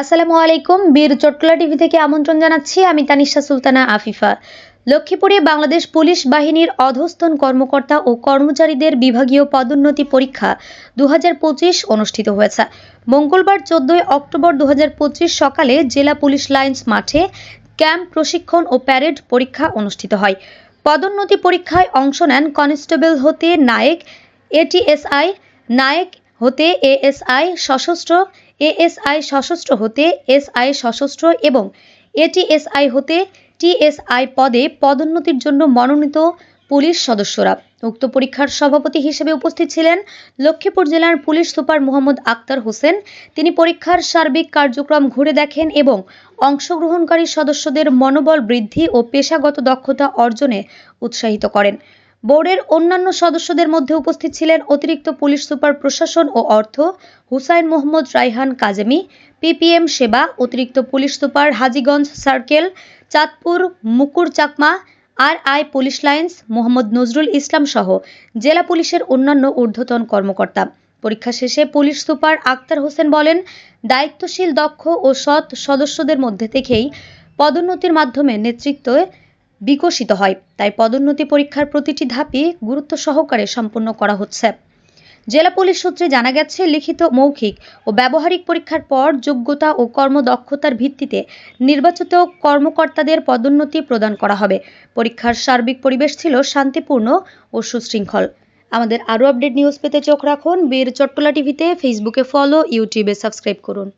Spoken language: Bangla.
আসসালামু আলাইকুম। বীর চট্টলা টিভি থেকে আমন্ত্রণ জানাচ্ছি আমি তানিশা সুলতানা আফিফা। লক্ষ্মীপুরে বাংলাদেশ পুলিশ বাহিনীর অধস্তন কর্মকর্তা ও কর্মচারীদের বিভাগীয় পদোন্নতি পরীক্ষা দু হাজার পঁচিশ অনুষ্ঠিত হয়েছে। মঙ্গলবার চোদ্দই অক্টোবর দু হাজার পঁচিশ সকালে জেলা পুলিশ লাইন্স মাঠে ক্যাম্প প্রশিক্ষণ ও প্যারেড পরীক্ষা অনুষ্ঠিত হয়। পদোন্নতি পরীক্ষায় অংশ নেন কনস্টেবল হতে নায়েক এটিএসআই নায়েক হতে এএসআই সশস্ত্র এএসআই সশস্ত্র হতে এসআই সশস্ত্র এবং এটিএসআই হতে টিএসআই পদে পদোন্নতির জন্য মনোনীত পুলিশ সদস্যরা। উক্ত পরীক্ষার সভাপতি হিসেবে উপস্থিত ছিলেন লক্ষ্মীপুর জেলার পুলিশ সুপার মোহাম্মদ আক্তার হোসেন। তিনি পরীক্ষার সার্বিক কার্যক্রম ঘুরে দেখেন এবং অংশগ্রহণকারী সদস্যদের মনোবল বৃদ্ধি ও পেশাগত দক্ষতা অর্জনে উৎসাহিত করেন। বোর্ডের অন্যান্য সদস্যদের মধ্যে উপস্থিত ছিলেন অতিরিক্ত পুলিশ সুপার প্রশাসন ও অর্থ, হুসাইন মোহাম্মদ রাইহান কাজেমি, পিপিএম সেবা, অতিরিক্ত police super Hajiganj circle, Chandpur Mukur Chakma R I police lines, Mohammad Nazrul Islam সহ জেলা পুলিশের অন্যান্য ঊর্ধ্বতন কর্মকর্তা। পরীক্ষা শেষে পুলিশ সুপার আক্তার হোসেন বলেন, দায়িত্বশীল দক্ষ ও সৎ সদস্যদের মধ্যে থেকেই পদোন্নতির মাধ্যমে নেতৃত্ব বিকশিত হয়। তাই পদোন্নতি পরীক্ষার প্রতিটি ধাপই গুরুত্ব সহকারে সম্পন্ন করা হচ্ছে। জেলা পুলিশ সূত্রে জানা গেছে, লিখিত মৌখিক ও ব্যবহারিক পরীক্ষার পর যোগ্যতা ও কর্মদক্ষতার ভিত্তিতে নির্বাচিত কর্মকর্তাদের পদোন্নতি প্রদান করা হবে। পরীক্ষার সার্বিক পরিবেশ ছিল শান্তিপূর্ণ ও সুশৃঙ্খল। আমাদের আরও আপডেট নিউজ পেতে চোখ রাখুন। বীর চট্টলা টিভিতে ফেসবুকে ফলো, ইউটিউবে সাবস্ক্রাইব করুন।